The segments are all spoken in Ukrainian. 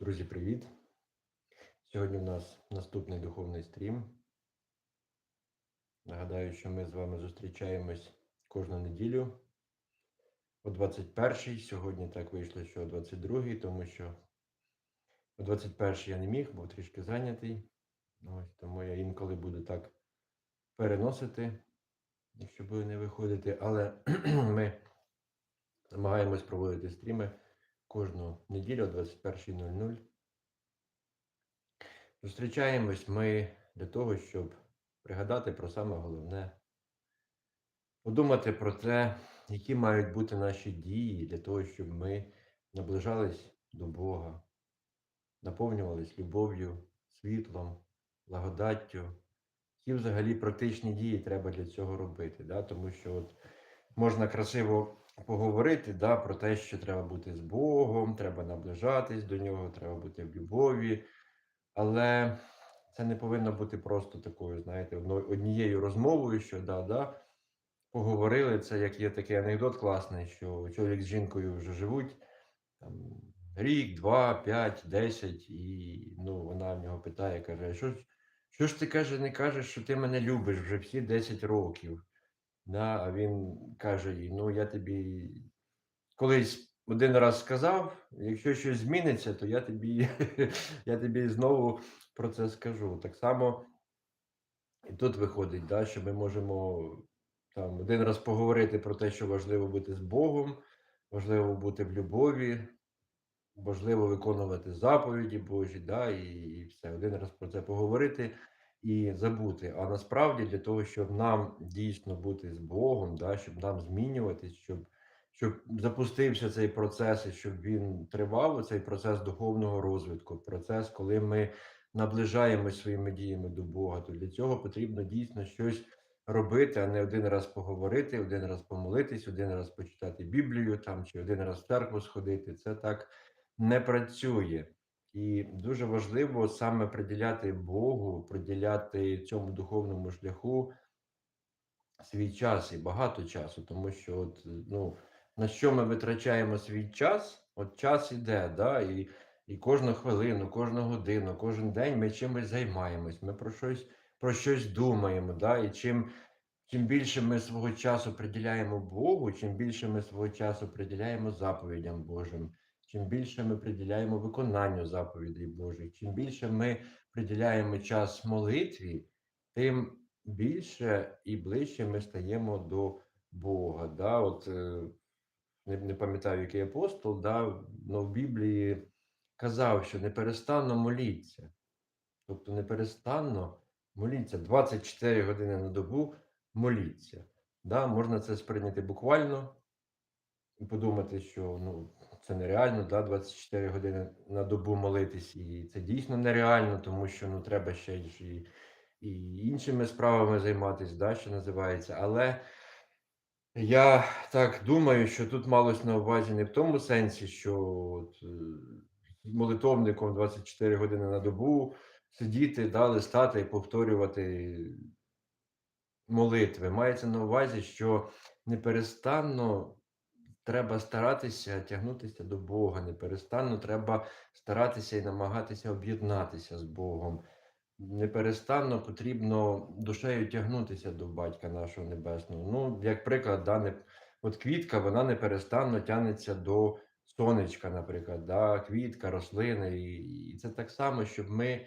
Друзі, привіт! Сьогодні у нас наступний духовний стрім. Нагадаю, що ми з вами зустрічаємось кожну неділю о 21-й. Сьогодні так вийшло, що о 22-й, тому що о 21-й я не міг, був трішки зайнятий. Ось, Тому я інколи буду так переносити, якщо буде не виходити. Але ми намагаємось проводити стріми кожну неділю о 21.00. Зустрічаємось ми для того, щоб пригадати про саме головне, подумати про те, які мають бути наші дії для того, щоб ми наближались до Бога, наповнювались любов'ю, світлом, благодаттю. Які взагалі практичні дії треба для цього робити. Да? Тому що от можна красиво поговорити да, про те, що треба бути з Богом, треба наближатись до нього, треба бути в любові. Але це не повинно бути просто такою, знаєте, однією розмовою, що да-да, поговорили. Це як є такий анекдот класний, що чоловік з жінкою вже живуть там, рік, два, п'ять, десять, і ну, вона в нього питає, каже, що що ж ти каже, не кажеш, що ти мене любиш вже всі 10 років. Да? А він каже їй, ну я тобі колись один раз сказав, якщо щось зміниться, то я тобі я тобі знову про це скажу. Так само і тут виходить, да, що ми можемо там один раз поговорити про те, що важливо бути з Богом, важливо бути в любові, важливо виконувати заповіді Божі, да, і, і все. Один раз про це поговорити і забути. А насправді для того, щоб нам дійсно бути з Богом, да, щоб нам змінюватись, щоб щоб запустився цей процес, і щоб він тривав, цей процес духовного розвитку, процес, коли ми наближаємось своїми діями до Бога, то для цього потрібно дійсно щось робити, а не один раз поговорити, один раз помолитись, один раз почитати Біблію там чи один раз в церкву сходити. Це так не працює. І дуже важливо саме приділяти Богу, приділяти цьому духовному шляху свій час і багато часу, тому що от, ну, на що ми витрачаємо свій час, от час іде, да, і і кожну хвилину, кожну годину, кожен день ми чимось займаємось, ми про щось про щось думаємо. да, І чим чим більше ми свого часу приділяємо Богу, чим більше ми свого часу приділяємо заповідям Божим, чим більше ми приділяємо виконанню заповідей Божих, чим більше ми приділяємо час молитві, тим більше і ближче ми стаємо до Бога. Да? От, е, Не не пам'ятаю, який апостол, да? але в Біблії казав, що неперестанно моліться. Тобто неперестанно моліться 24 години на добу моліться. Да? Можна це сприйняти буквально і подумати, що ну, це нереально, да? 24 години на добу молитись, і це дійсно нереально, тому що ну, треба ще й і іншими справами займатися, да, що називається. Але я так думаю, що тут малось на увазі не в тому сенсі, що от, е, молитовником 24 години на добу сидіти, да, листати і повторювати молитви. Мається на увазі, що неперестанно треба старатися тягнутися до Бога, неперестанно треба старатися і намагатися об'єднатися з Богом неперестанно потрібно душею тягнутися до батька нашого небесного. Ну, як приклад, да, не, от квітка, вона неперестанно тягнеться до сонечка, наприклад, да, квітка, рослини. І, і це так само, щоб ми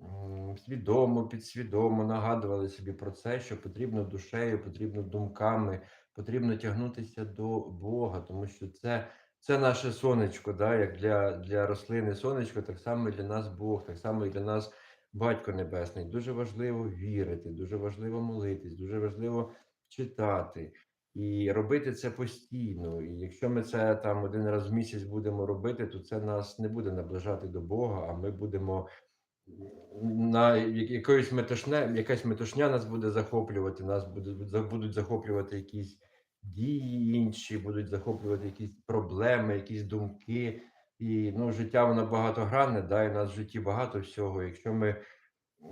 м, свідомо, підсвідомо нагадували собі про це, що потрібно душею, потрібно думками, потрібно тягнутися до Бога, тому що це. Це наше сонечко, да, як для для рослини сонечко, так само для нас Бог, так само і для нас Батько Небесний, дуже важливо вірити, дуже важливо молитись, дуже важливо читати і робити це постійно. І якщо ми це там один раз в місяць будемо робити, то це нас не буде наближати до Бога, а ми будемо на якоюсь метушне, якась метушня нас буде захоплювати, нас буде, будуть захоплювати якісь дії інші, будуть захоплювати якісь проблеми, якісь думки. І ну, життя воно багатогранне, да, і у нас в житті багато всього. Якщо ми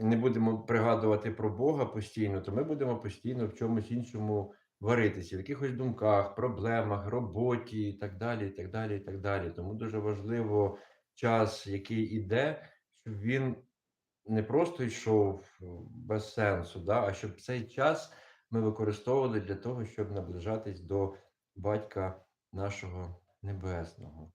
не будемо пригадувати про Бога постійно, то ми будемо постійно в чомусь іншому варитися, в якихось думках, проблемах, роботі і так далі. і так далі, і так далі. Тому дуже важливо час, який іде, щоб він не просто йшов без сенсу, да, а щоб цей час ми використовували для того, щоб наближатись до Батька нашого Небесного.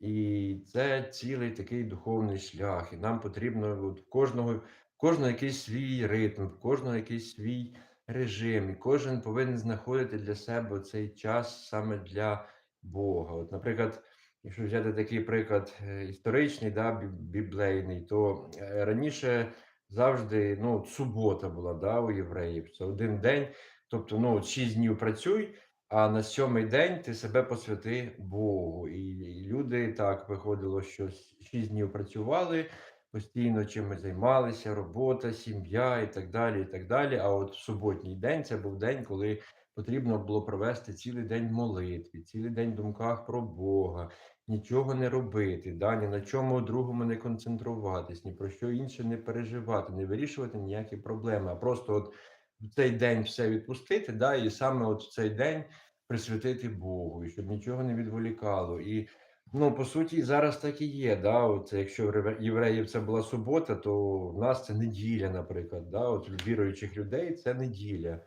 І це цілий такий духовний шлях. І нам потрібно от кожного, кожного якийсь свій ритм, кожного якийсь свій режим. І кожен повинен знаходити для себе цей час саме для Бога. От, наприклад, якщо взяти такий приклад е, історичний, да, біблейний, то е, раніше завжди ну, от субота була да, у євреїв. Це один день, тобто ну, от шість днів працюй. А на сьомий день ти себе посвяти Богу. І, і люди так виходило, що шість днів працювали, постійно чимось займалися, робота, сім'я і так далі. і так далі. А от в суботній день це був день, коли потрібно було провести цілий день молитві, цілий день в думках про Бога, нічого не робити, да, ні на чому другому не концентруватись, ні про що інше не переживати, не вирішувати ніякі проблеми, а просто от в цей день все відпустити, да, і саме от в цей день присвятити Богу, і щоб нічого не відволікало. І ну, по суті, зараз так і є. Да? От якщо в євреїв це була субота, то в нас це неділя, наприклад. Да? От віруючих людей це неділя.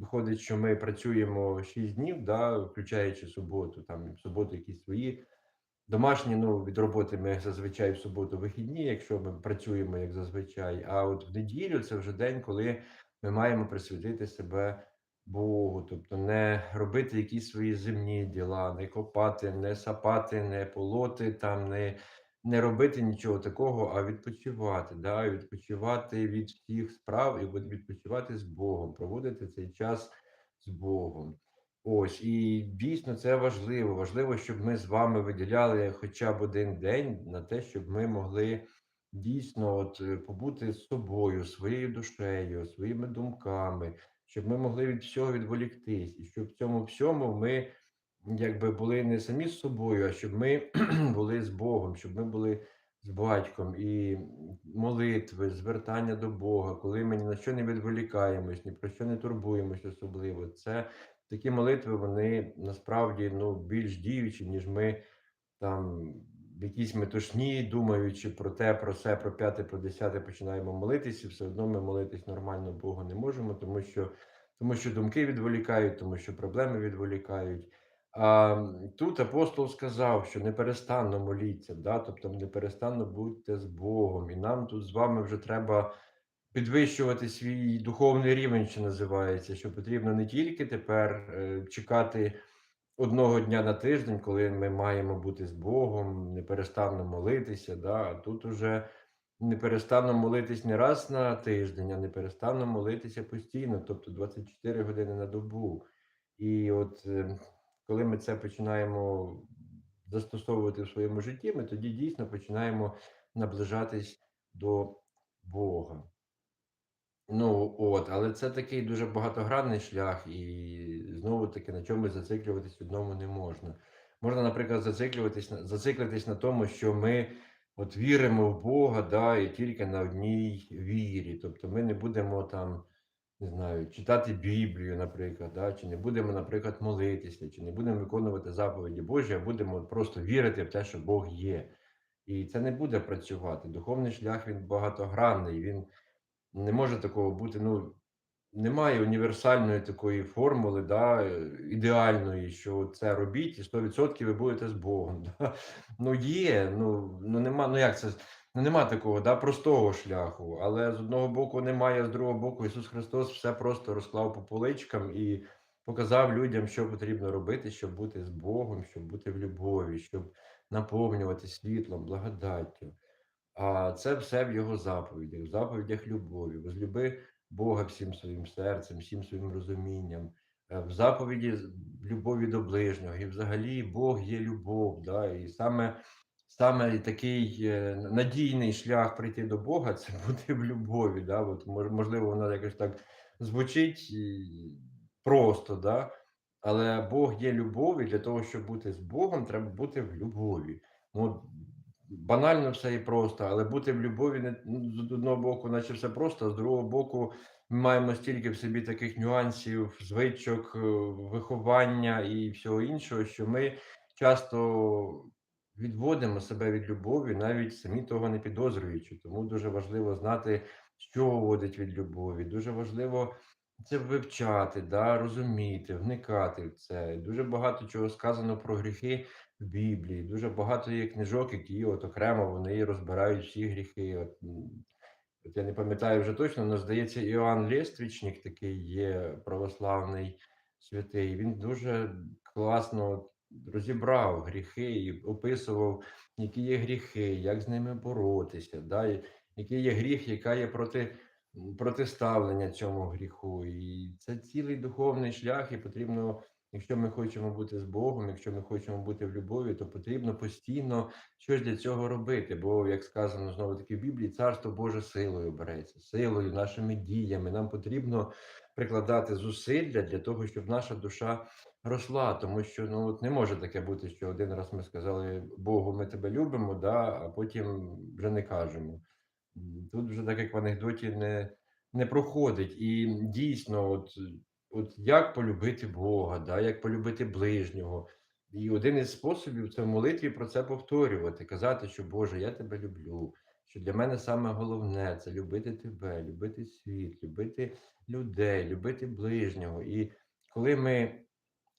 Виходить, що ми працюємо 6 днів, да, включаючи суботу, там в суботу якісь свої Домашні, ну, від роботи ми зазвичай в суботу вихідні, якщо ми працюємо як зазвичай. А от в неділю це вже день, коли ми маємо присвятити себе Богу, тобто не робити якісь свої земні діла, не копати, не сапати, не полоти, там, не, не робити нічого такого, а відпочивати, да? відпочивати від всіх справ і відпочивати з Богом, проводити цей час з Богом. Ось, і дійсно це важливо. Важливо, щоб ми з вами виділяли хоча б один день на те, щоб ми могли дійсно от, е, побути з собою, своєю душею, своїми думками, щоб ми могли від всього відволіктись, і щоб в цьому всьому ми якби були не самі з собою, а щоб ми були з Богом, щоб ми були з батьком і молитви, звертання до Бога, коли ми ні на що не відволікаємось, ні про що не турбуємось особливо. Це такі молитви, вони насправді ну, більш діючі, ніж ми там в якійсь метушні, думаючи про те, про все, про п'яте, про десяте, починаємо молитися, і все одно ми молитись нормально Богу не можемо, тому що, тому що думки відволікають, тому що проблеми відволікають. А тут апостол сказав, що неперестанно моліться, да? тобто неперестанно будьте з Богом. І нам тут з вами вже треба підвищувати свій духовний рівень, що називається, що потрібно не тільки тепер е, чекати одного дня на тиждень, коли ми маємо бути з Богом, неперестанно молитися. Да? А тут уже неперестанно молитись не раз на тиждень, а неперестанно молитися постійно, тобто 24 години на добу. І от е, коли ми це починаємо застосовувати в своєму житті, ми тоді дійсно починаємо наближатись до Бога. Ну от, але це такий дуже багатогранний шлях, і знову таки на чомусь зациклюватись одному не можна. Можна, наприклад, зациклюватись зациклитись на тому, що ми от віримо в Бога, да, і тільки на одній вірі. Тобто ми не будемо там, не знаю, читати Біблію, наприклад, да, чи не будемо, наприклад, молитися, чи не будемо виконувати заповіді Божі, а будемо просто вірити в те, що Бог є. І це не буде працювати. Духовний шлях він багатогранний. Він не може такого бути. Ну, немає універсальної такої формули, да, ідеальної, що це робіть, і 100% ви будете з Богом. Да. Ну, є, ну, ну нема, ну як це? Ну, нема такого да, простого шляху, але з одного боку немає, з другого боку, Ісус Христос все просто розклав по поличкам і показав людям, що потрібно робити, щоб бути з Богом, щоб бути в любові, щоб наповнювати світлом, благодаттю. А це все в його заповідях, в заповідях любові. Возлюби Бога всім своїм серцем, всім своїм розумінням, е, в заповіді любові до ближнього. І взагалі Бог є любов. Да? І саме, саме такий е, надійний шлях прийти до Бога це бути в любові. Да? От, можливо, воно якось так звучить просто, да? але Бог є любов, і для того, щоб бути з Богом, треба бути в любові. Ну, банально все і просто, але бути в любові не ну, з одного боку, наче все просто, а з другого боку, ми маємо стільки в собі таких нюансів, звичок, е, виховання і всього іншого, що ми часто відводимо себе від любові, навіть самі того не підозрюючи. Тому дуже важливо знати, що вводить від любові. Дуже важливо це вивчати, да, розуміти, вникати в це. Дуже багато чого сказано про гріхи в Біблії. Дуже багато є книжок, які от окремо вони розбирають всі гріхи. От, От я не пам'ятаю вже точно, але здається, Іоанн Лєствічник такий є православний святий. Він дуже класно розібрав гріхи і описував, які є гріхи, як з ними боротися, да, який є гріх, яка є проти, протиставлення цьому гріху. І це цілий духовний шлях, і потрібно, якщо ми хочемо бути з Богом, якщо ми хочемо бути в любові, то потрібно постійно щось для цього робити. Бо, як сказано знову таки в Біблії, царство Боже силою береться, силою, нашими діями. Нам потрібно прикладати зусилля для того, щоб наша душа росла. Тому що ну от не може таке бути, що один раз ми сказали Богу, ми тебе любимо, да, а потім вже не кажемо. Тут вже так як в анекдоті не, не проходить. І дійсно, от, от як полюбити Бога, да, як полюбити ближнього. І один із способів це в молитві про це повторювати, казати, що Боже, я тебе люблю. Що для мене саме головне це любити тебе, любити світ, любити людей, любити ближнього. І коли ми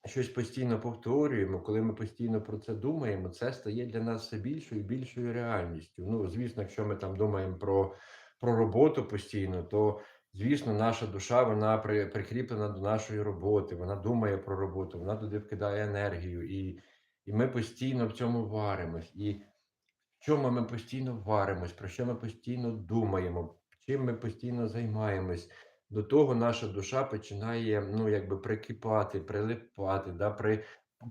щось постійно повторюємо, коли ми постійно про це думаємо, це стає для нас все більшою і більшою реальністю. Ну, звісно, якщо ми там думаємо про, про роботу постійно, то звісно, наша душа вона прикріплена до нашої роботи, вона думає про роботу, вона туди вкидає енергію, і, і ми постійно в цьому варимось. І чому ми постійно варимось, про що ми постійно думаємо, чим ми постійно займаємось. До того наша душа починає ну, якби прикипати, прилипати, да, при...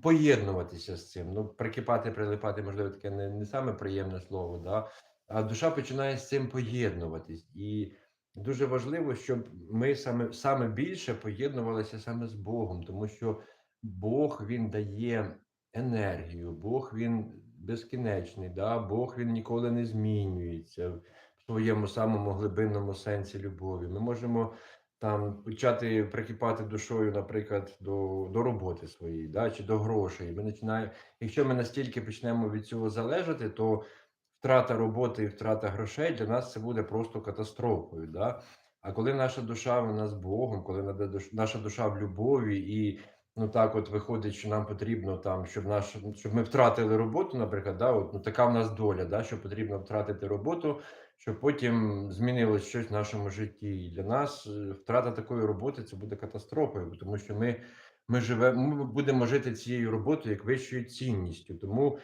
поєднуватися з цим. Ну, прикипати, прилипати, можливо, таке не, не саме приємне слово, да? а душа починає з цим поєднуватись. І дуже важливо, щоб ми саме, саме більше поєднувалися саме з Богом, тому що Бог він дає енергію, Бог він безкінечний, да? Бог він ніколи не змінюється в своєму самому глибинному сенсі любові. Ми можемо там почати прикипати душою, наприклад, до, до роботи своєї, да? чи до грошей. Ми починаємо, якщо ми настільки почнемо від цього залежати, то втрата роботи і втрата грошей для нас це буде просто катастрофою. Да? А коли наша душа вона з Богом, коли наша душа в любові, і ну так от виходить, що нам потрібно там, щоб наш, щоб ми втратили роботу, наприклад, да, от, ну така в нас доля, да, що потрібно втратити роботу, щоб потім змінилось щось в нашому житті. І для нас е, втрата такої роботи це буде катастрофою, тому що ми, ми живемо, ми будемо жити цією роботою як вищою цінністю. Тому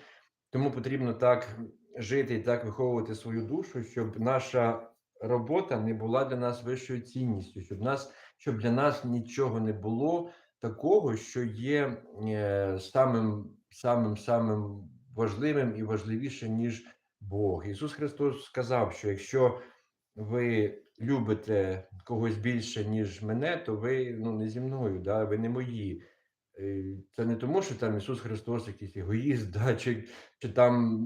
тому потрібно так жити і так виховувати свою душу, щоб наша робота не була для нас вищою цінністю, щоб нас, щоб для нас нічого не було такого, що є е, самим, самим, самим важливим і важливішим, ніж Бог. Ісус Христос сказав, що якщо ви любите когось більше, ніж мене, то ви ну, не зі мною, да? ви не мої. Е, Це не тому, що там Ісус Христос якийсь егоїст, да, чи, чи там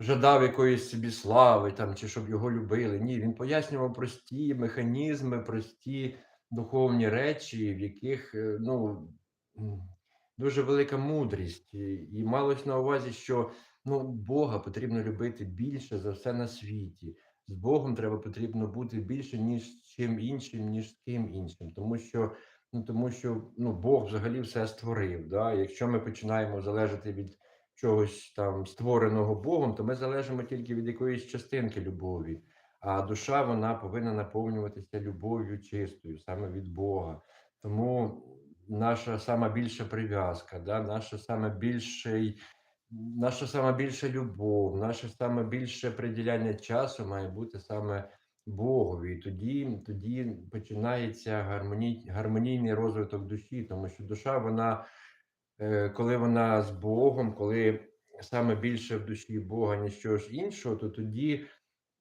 жадав якоїсь собі слави, там, чи щоб його любили. Ні, він пояснював прості механізми, прості духовні речі, в яких е, ну, дуже велика мудрість. І, і малось на увазі, що ну, Бога потрібно любити більше за все на світі. З Богом треба потрібно бути більше, ніж чим іншим, ніж з ким іншим. Тому що Ну, тому що ну, Бог взагалі все створив. Да? Якщо ми починаємо залежати від чогось там створеного Богом, то ми залежимо тільки від якоїсь частинки любові. А душа вона повинна наповнюватися любов'ю чистою, саме від Бога. Тому наша сама більша прив'язка, да? наша сама більший. Наша сама більша любов, наше саме більше приділяння часу має бути саме Богові. І тоді, тоді починається гармоній, гармонійний розвиток душі, тому що душа, вона, е, коли вона з Богом, коли саме більше в душі Бога, чогось іншого, то тоді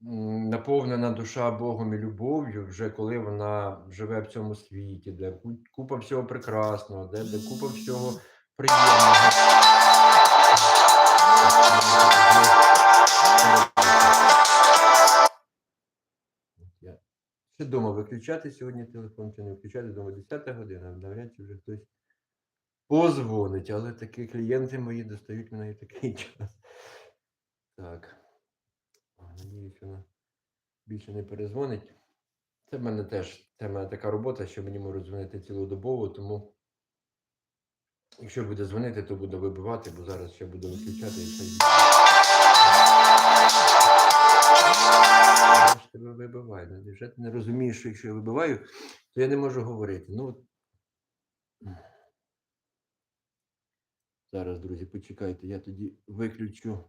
наповнена душа Богом і любов'ю, вже коли вона живе в цьому світі, де купа всього прекрасного, де, де купа всього приємного. Я ще думав, виключати сьогодні телефон чи не виключати. Думаю, 10 година, навряд чи вже хтось позвонить, але такі клієнти мої достають мене такий час. Так. Вона більше не перезвонить. Це в мене теж це в мене така робота, що мені можуть дзвонити цілодобово, тому якщо буде дзвонити, то буду вибивати, бо зараз ще буду виключати і все. Тебе вибиваю. Ну, Невже ти не розумієш, що якщо я вибиваю, то я не можу говорити. Ну. Зараз, друзі, почекайте, я тоді виключу.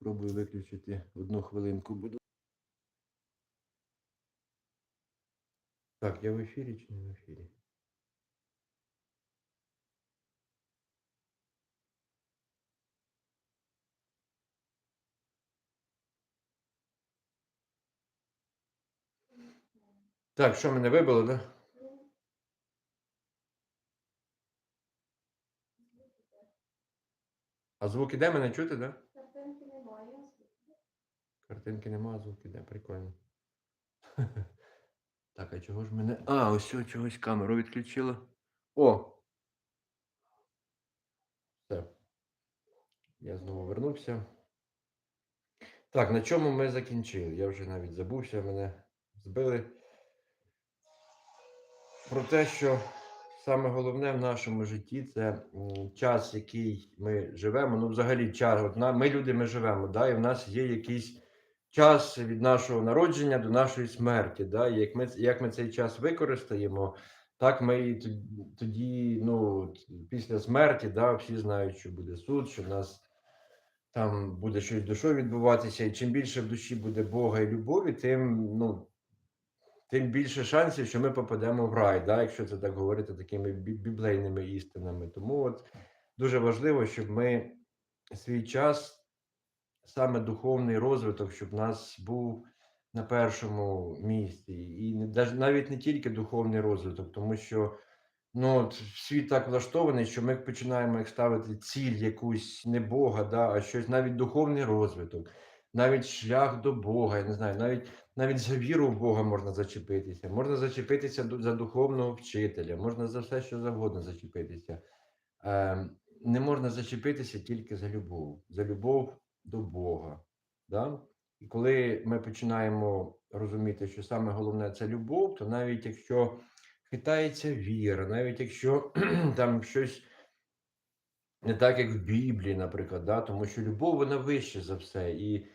Спробую виключити одну хвилинку. Буду. Так, я в ефірі чи не в ефірі? Так, що мене вибило, да? А звук іде, мене чути, да? Картинки нема, звук іде, прикольно. Так, а чого ж мене. А, ось чогось камеру відключила. О! Все. Я знову вернувся. Так, на чому ми закінчили? Я вже навіть забувся, мене збили. Про те, що саме головне в нашому житті це час, який ми живемо. Ну, взагалі, час. Ми люди, ми живемо, да, і в нас є якийсь час від нашого народження до нашої смерті. Да, як ми, як ми цей час використаємо, так ми і тоді- ну, після смерті, да, всі знають, що буде суд, що в нас там буде щось душою відбуватися, і чим більше в душі буде Бога і любові, тим ну, тим більше шансів, що ми попадемо в рай, да, якщо це так говорити такими бі- біблейними істинами. Тому от дуже важливо, щоб ми свій час, саме духовний розвиток, щоб нас був на першому місці. І навіть не тільки духовний розвиток, тому що ну, світ так влаштований, що ми починаємо як ставити ціль якусь не Бога, да, а щось навіть духовний розвиток, навіть шлях до Бога. Я не знаю, навіть навіть за віру в Бога можна зачепитися, можна зачепитися за духовного вчителя, можна за все, що завгодно зачепитися. Е, не можна зачепитися тільки за любов, за любов до Бога. Да? І коли ми починаємо розуміти, що саме головне це любов, то навіть якщо хитається віра, навіть якщо там щось не так, як в Біблії, наприклад, да? тому що любов вона вище за все. І,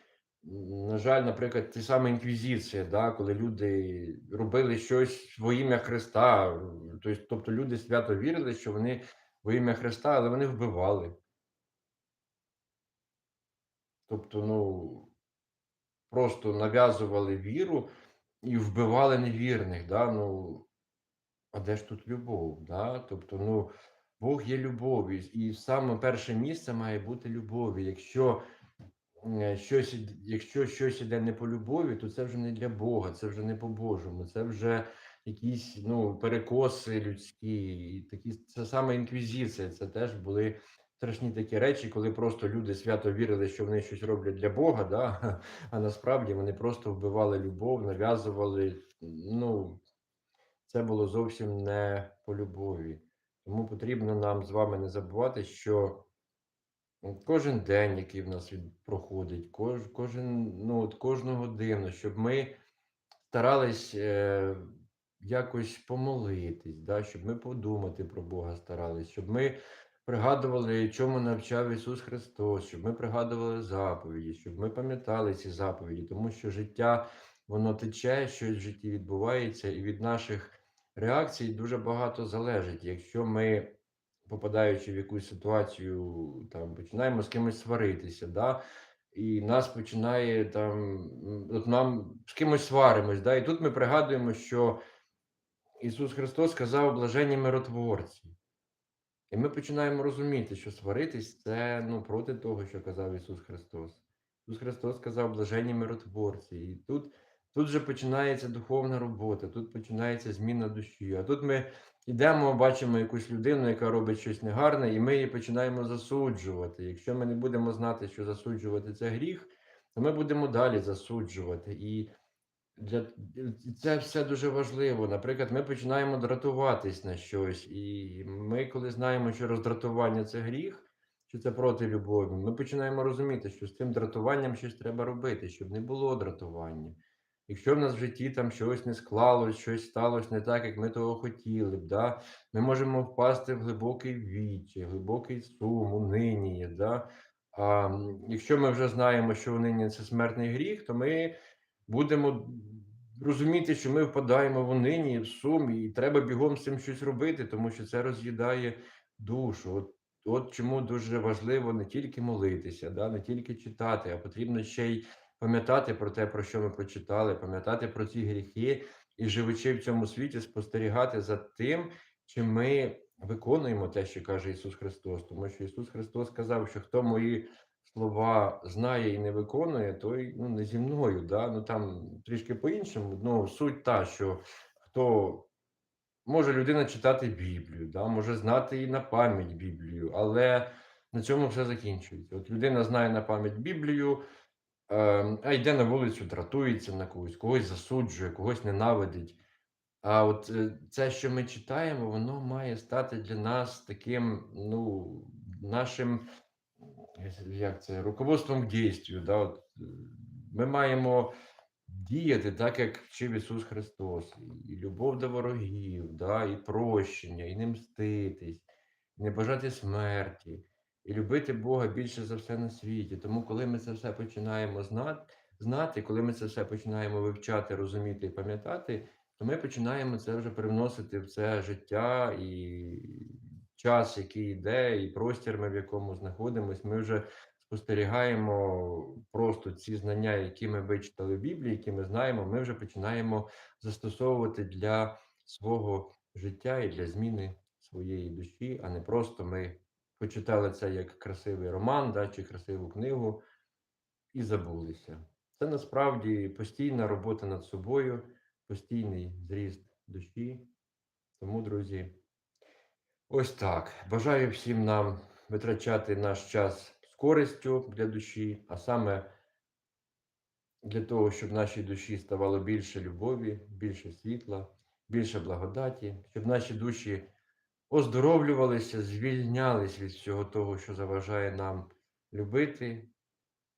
на жаль, наприклад, ті саме інквізиція, да? коли люди робили щось во ім'я Христа, тобто, люди свято вірили, що вони во ім'я Христа, але вони вбивали. Тобто, ну, просто нав'язували віру і вбивали невірних. Да? Ну, а де ж тут любов? Да? Тобто, ну, Бог є любов'ю, і саме перше місце має бути любові. Якщо е, щось, якщо щось іде не по любові, то це вже не для Бога, це вже не по-божому, це вже якісь ну, перекоси людські, такі це саме інквізиція. Це теж були страшні такі речі, коли просто люди свято вірили, що вони щось роблять для Бога, да? а насправді вони просто вбивали любов, нав'язували. Ну, це було зовсім не по любові. Тому потрібно нам з вами не забувати, що кожен день, який в нас проходить, кож, кожен, ну, от кожну годину, щоб ми старались е, якось помолитись, да, щоб ми подумати про Бога старались, щоб ми пригадували, чому навчав Ісус Христос, щоб ми пригадували заповіді, щоб ми пам'ятали ці заповіді, тому що життя воно тече, щось в житті відбувається, і від наших реакцій дуже багато залежить. Якщо ми, попадаючи в якусь ситуацію, там починаємо з кимось сваритися, да, і нас починає там, от нам з кимось сваримось, да, і тут ми пригадуємо, що Ісус Христос сказав блаженні миротворці. І ми починаємо розуміти, що сваритись це ну, проти того, що казав Ісус Христос. Ісус Христос сказав блаженні миротворці. І тут, тут вже починається духовна робота, тут починається зміна душі. А тут ми йдемо, бачимо якусь людину, яка робить щось негарне, і ми її починаємо засуджувати. Якщо ми не будемо знати, що засуджувати це гріх, то ми будемо далі засуджувати. І Для це все дуже важливо. Наприклад, ми починаємо дратуватись на щось, і ми, коли знаємо, що роздратування це гріх, що це проти любові, ми починаємо розуміти, що з цим дратуванням щось треба робити, щоб не було дратування. Якщо в нас в житті там щось не склалось, щось сталося не так, як ми того хотіли б, да? ми можемо впасти в глибокий вічі, глибокий сум, унинія. Да? А якщо ми вже знаємо, що униння це смертний гріх, то ми будемо розуміти, що ми впадаємо в унині, в сум, і треба бігом з цим щось робити, тому що це роз'їдає душу. От, от чому дуже важливо не тільки молитися, да, не тільки читати, а потрібно ще й пам'ятати про те, про що ми прочитали, пам'ятати про ці гріхи і живучи в цьому світі, спостерігати за тим, чи ми виконуємо те, що каже Ісус Христос. Тому що Ісус Христос сказав, що хто мої слова знає і не виконує, той ну, не зі мною. Да? Ну там трішки по-іншому. Ну, суть та, що хто може людина читати Біблію, да? може знати і на пам'ять Біблію, але на цьому все закінчується. От людина знає на пам'ять Біблію, е, а йде на вулицю, дратується на когось, когось засуджує, когось ненавидить. А от е, це, що ми читаємо, воно має стати для нас таким, ну, нашим як це, руководством к дійству. Да? От, ми маємо діяти так, як вчив Ісус Христос, і любов до ворогів, да? і прощення, і не мститись, і не бажати смерті, і любити Бога більше за все на світі. Тому, коли ми це все починаємо знати, коли ми це все починаємо вивчати, розуміти і пам'ятати, то ми починаємо це вже привносити в це життя і час, який йде, і простір, ми в якому знаходимося, ми вже спостерігаємо просто ці знання, які ми вичитали в Біблії, які ми знаємо, ми вже починаємо застосовувати для свого життя і для зміни своєї душі, а не просто ми почитали це як красивий роман да, чи красиву книгу і забулися. Це насправді постійна робота над собою, постійний зріст душі. Тому, друзі. Ось так. Бажаю всім нам витрачати наш час з користю для душі, а саме для того, щоб нашій душі ставало більше любові, більше світла, більше благодаті, щоб наші душі оздоровлювалися, звільнялись від всього того, що заважає нам любити,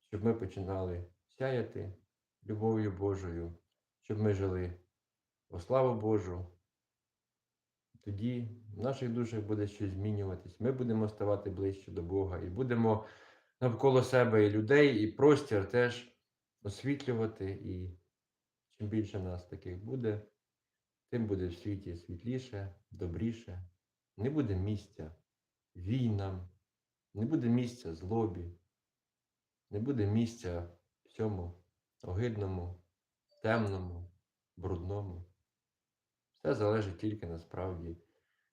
щоб ми починали сяяти любов'ю Божою, щоб ми жили во славу Божу. Тоді в наших душах буде щось змінюватись. Ми будемо ставати ближче до Бога і будемо навколо себе і людей, і простір теж освітлювати. І чим більше нас таких буде, тим буде в світі світліше, добріше. Не буде місця війнам, не буде місця злобі, не буде місця всьому огидному, темному, брудному. Все залежить тільки насправді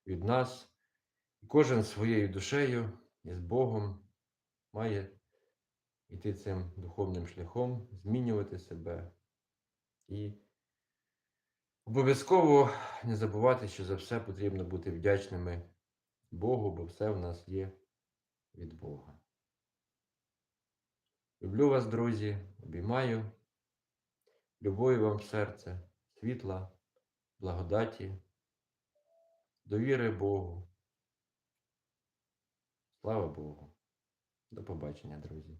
від нас. І кожен своєю душею і з Богом має йти цим духовним шляхом, змінювати себе і обов'язково не забувати, що за все потрібно бути вдячними Богу, бо все в нас є від Бога. Люблю вас, друзі, обіймаю. Любові вам в серце, світла благодаті, довіри Богу. Слава Богу. До побачення, друзі.